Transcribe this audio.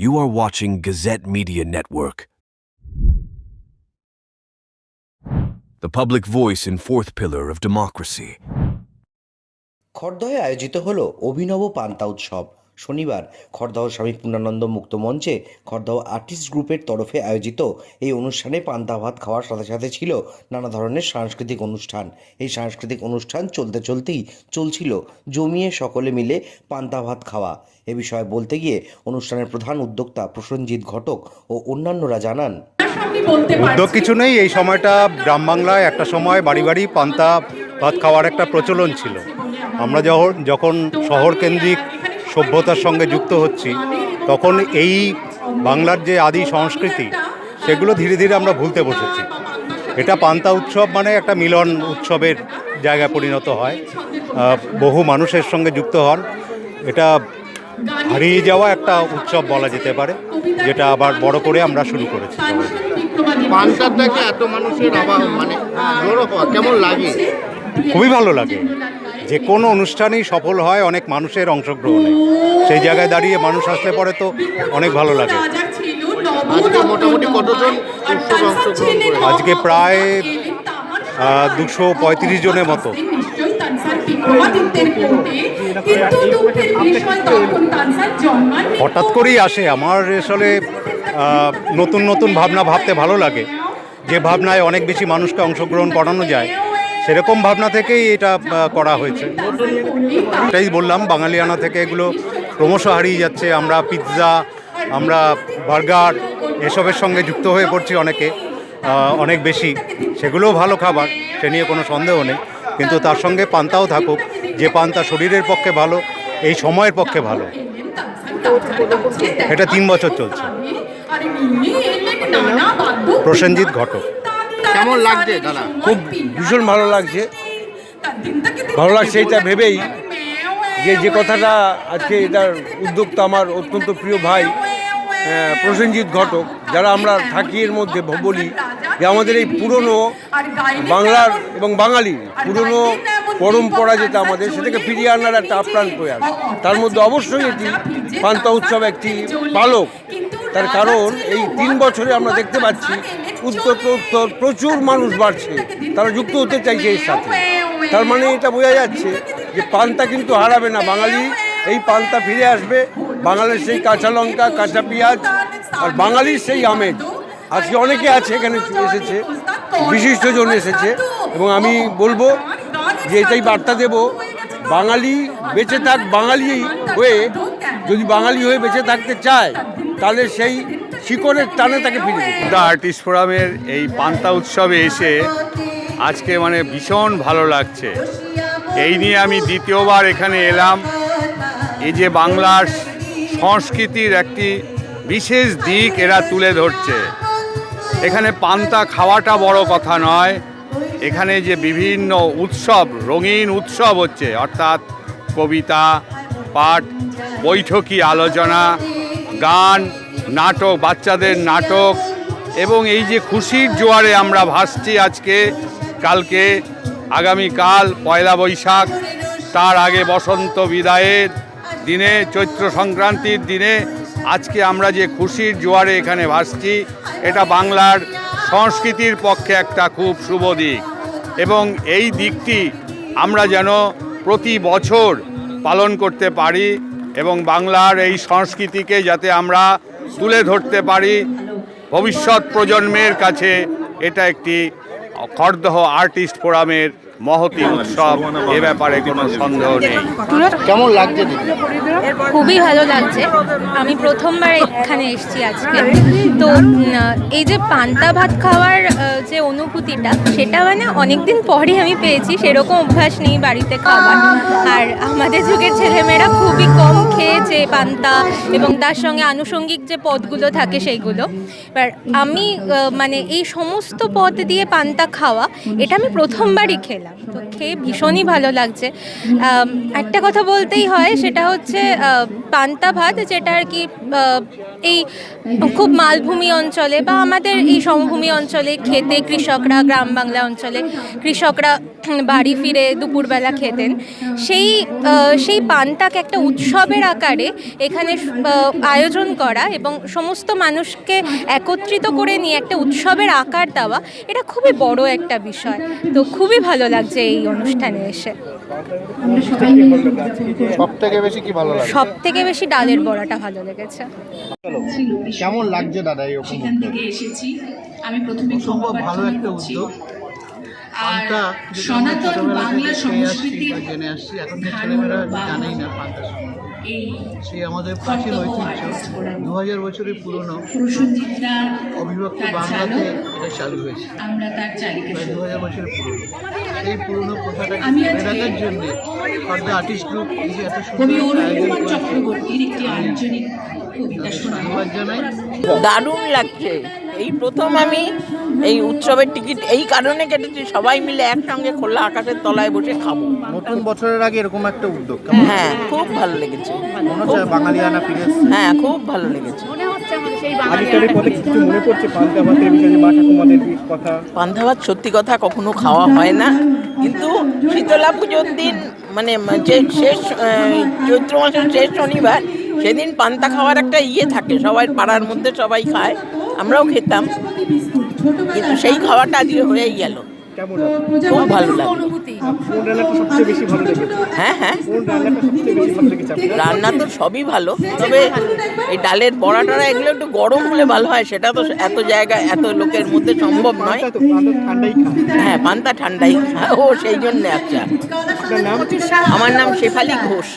You are watching Gazette Media Network. The public voice and fourth pillar of democracy. খড়দহে আয়োজিত হলো অভিনব পান্তা উৎসব শনিবার খড়দহ স্বামী পূর্ণানন্দ মুক্ত মঞ্চে খড়দহ আর্টিস্ট গ্রুপের তরফে আয়োজিত এই অনুষ্ঠানে পান্তা ভাত খাওয়ার সাথে সাথে ছিল নানা ধরনের সাংস্কৃতিক অনুষ্ঠান। এই সাংস্কৃতিক অনুষ্ঠান চলতে চলতেই চলছিল জমিয়ে সকলে মিলে পান্তা ভাত খাওয়া। এ বিষয়ে বলতে গিয়ে অনুষ্ঠানের প্রধান উদ্যোক্তা প্রসেনজিৎ ঘটক ও অন্যান্যরা জানান, উদ্যোগ কিছু নেই, এই সময়টা গ্রাম বাংলায় একটা সময় বাড়ি বাড়ি পান্তা ভাত খাওয়ার একটা প্রচলন ছিল। আমরা যখন যখন শহর কেন্দ্রিক সভ্যতার সঙ্গে যুক্ত হচ্ছি তখন এই বাংলার যে আদি সংস্কৃতি সেগুলো ধীরে ধীরে আমরা ভুলতে বসেছি। এটা পান্তা উৎসব মানে একটা মিলন উৎসবের জায়গায় পরিণত হয়। বহু মানুষের সঙ্গে যুক্ত হন। এটা হারিয়ে যাওয়া একটা উৎসব বলা যেতে পারে যেটা আবার বড় করে আমরা শুরু করেছি। এত মানুষের মানে কেমন লাগে? খুবই ভালো লাগে। যে কোনো অনুষ্ঠানই সফল হয় অনেক মানুষের অংশগ্রহণে। সেই জায়গায় দাঁড়িয়ে মানুষ আসলে পরে তো অনেক ভালো লাগে। আজকে প্রায় দুশো পঁয়ত্রিশ জনের মতো। হঠাৎ করেই আসে। আমার আসলে নতুন নতুন ভাবনা ভাবতে ভালো লাগে। যে ভাবনায় অনেক বেশি মানুষকে অংশগ্রহণ করানো যায় সেরকম ভাবনা থেকেই এটা করা হয়েছে। এটাই বললাম, বাঙালিয়ানা থেকে এগুলো ক্রমশ হারিয়ে যাচ্ছে। আমরা পিৎজা, আমরা বার্গার, এসবের সঙ্গে যুক্ত হয়ে পড়ছি অনেকে অনেক বেশি। সেগুলোও ভালো খাবার, সে নিয়ে কোনো সন্দেহ নেই। কিন্তু তার সঙ্গে পান্তাও থাকুক, যে পান্তা শরীরের পক্ষে ভালো, এই সময়ের পক্ষে ভালো। এটা তিন বছর চলছে। প্রসেনজিৎ ঘটক। কেমন লাগছে দাদা? খুব ভীষণ ভালো লাগছে। ভালো লাগছে এটা ভেবেই যে যে কথাটা আজকে এটার উদ্যোক্তা আমার অত্যন্ত প্রিয় ভাই প্রসেনজিৎ ঘটক যারা আমরা থাকি এর মধ্যে বলি যে আমাদের এই পুরনো বাংলার এবং বাঙালির পুরনো পরম্পরা যেটা আমাদের সেটাকে ফিরিয়ে আনার একটা আপ্রাণ প্রয়াস তার মধ্যে অবশ্যই এটি পান্তা উৎসব একটি পালক তার কারণ এই তিন বছরে আমরা দেখতে পাচ্ছি উত্তর প্রচুর মানুষ বাড়ছে। তারা যুক্ত হতে চাইছে এর সাথে। তার মানে এটা বোঝা যাচ্ছে যে পান্তা কিন্তু হারাবে না। বাঙালি এই পান্তা ফিরে আসবে। বাঙালির সেই কাঁচা লঙ্কা, কাঁচা পেঁয়াজ আর বাঙালির সেই আমেজ আজকে অনেকে আছে এখানে এসেছে, বিশিষ্টজন এসেছে এবং আমি বলব যে এটাই বার্তা দেব, বাঙালি বেঁচে থাক বাঙালি হয়ে, যদি বাঙালি হয়ে বেঁচে থাকতে চায়, তাহলে সেই শিকড়ের টানে তাকে ফিরে আর্টিস্ট ফোরামের এই পান্তা উৎসবে এসে আজকে মানে ভীষণ ভালো লাগছে। এই নিয়ে আমি দ্বিতীয়বার এখানে এলাম। এই যে বাংলার সংস্কৃতির একটি বিশেষ দিক এরা তুলে ধরছে। এখানে পান্তা খাওয়াটা বড় কথা নয়। এখানে যে বিভিন্ন উৎসব, রঙিন উৎসব হচ্ছে, অর্থাৎ কবিতা, পাঠ, বৈঠকি আলোচনা, গান নাটক, বাচ্চাদের নাটক এবং এই যে খুশির জোয়ারে আমরা ভাসছি আজকে, কালকে, আগামীকাল পয়লা বৈশাখ, তার আগে বসন্ত বিদায়ের দিনে, চৈত্র সংক্রান্তির দিনে আজকে আমরা যে খুশির জোয়ারে এখানে ভাসছি, এটা বাংলার সংস্কৃতির পক্ষে একটা খুব শুভ দিক। এবং এই দিকটি আমরা যেন প্রতি বছর পালন করতে পারি এবং বাংলার এই সংস্কৃতিকে যাতে আমরা তুলে ধরতে পারি। ভবিষ্যৎ প্রজন্মের কাছে এটা একটি খড়দহ আর্টিস্ট ফোরামের মহতি উৎসব এ ব্যাপারে কোনো সন্দেহ নেই। কেমন লাগছে খুবই ভালো লাগছে। আমি প্রথমবার এখানে এসেছি আজকে। তো এই যে পান্তা ভাত খাওয়ার যে অনুভূতিটা সেটা মানে অনেকদিন পরে আমি পেয়েছি। সেরকম অভ্যাস নেই বাড়িতে খাওয়ার। আর আমাদের যুগের ছেলেমেয়েরা খুবই কম খেয়েছে পান্তা এবং তার সঙ্গে আনুষঙ্গিক যে পদগুলো থাকে সেইগুলো। এবার আমি মানে এই সমস্ত পদ দিয়ে পান্তা খাওয়া এটা আমি প্রথমবারই খেলাম। তো খেয়ে ভীষণই ভালো লাগছে। একটা কথা বলতেই হয়, সেটা হচ্ছে পান্তা ভাত, যেটা আর কি এই খুব মালভূমি অঞ্চলে বা আমাদের এই সমভূমি অঞ্চলে খেতে কৃষকরা, গ্রাম বাংলা অঞ্চলে কৃষকরা বাড়ি ফিরে দুপুরবেলা খেতেন। সেই সেই পানটাকে একটা উৎসবের আকারে এখানে আয়োজন করা এবং সমস্ত মানুষকে একত্রিত করে নিয়ে একটা উৎসবের আকার দেওয়া এটা খুবই বড় একটা বিষয়। তো খুবই ভালো লাগছে এই অনুষ্ঠানে এসে। সব থেকে বেশি কি ভালো লাগে? সব থেকে বেশি ডালের বড়াটা ভালো লেগেছে। কেমন লাগছে দাদা এই সেখান থেকে এসেছি। আমি প্রথমে ভালো একটা উদ্যোগ। আর সনাতন বাংলা সংস্কৃতির জেনে আসছি ছেলেমেয়েরা জানেই না পান্তা। এই সেই আমাদের প্রাচীন ঐতিহ্য দু হাজার বছরের পুরনো অবিভক্ত বাংলাতে এটা চালু হয়েছে। আমরা তার চালিকা দু হাজার বছরের পুরনো। সেই পুরনো প্রথাটাকে রাখার জন্য ফর্দা আর্টিস্ট গ্রুপ এই যে এত সুন্দর দারুণ লাগছে। এই প্রথম আমি এই উৎসবের টিকিট এই কারণে কেটেছি। সবাই মিলে একসঙ্গে খোলা আকাশের তলায় বসে খাব। নতুন বছরের আগে এরকম একটা উদ্যোগ হ্যাঁ খুব ভালো লেগেছে। বাঙালিয়ানা ফিরে হ্যাঁ খুব ভালো লেগেছে। পান্তা ভাত সত্যি কথা কখনো খাওয়া হয় না। কিন্তু শীতলা পুজোর দিন মানে যে শেষ চৈত্র মাসের শেষ শনিবার সেদিন পান্তা খাওয়ার একটা ইয়ে থাকে সবাই পাড়ার মধ্যে সবাই খায় আমরাও খেতাম। কিন্তু সেই খাওয়াটা আজকে হয়েই গেল। খুব ভালো লাগল হ্যাঁ হ্যাঁ। রান্না তো সবই ভালো তবে এই ডালের বড়া টড়া এগুলো একটু গরম হলে ভালো হয় সেটা তো এত জায়গায় এত লোকের মধ্যে সম্ভব নয়। হ্যাঁ পান্তা ঠান্ডাই। ও সেই জন্য আচ্ছা। আমার নাম শেফালি ঘোষ।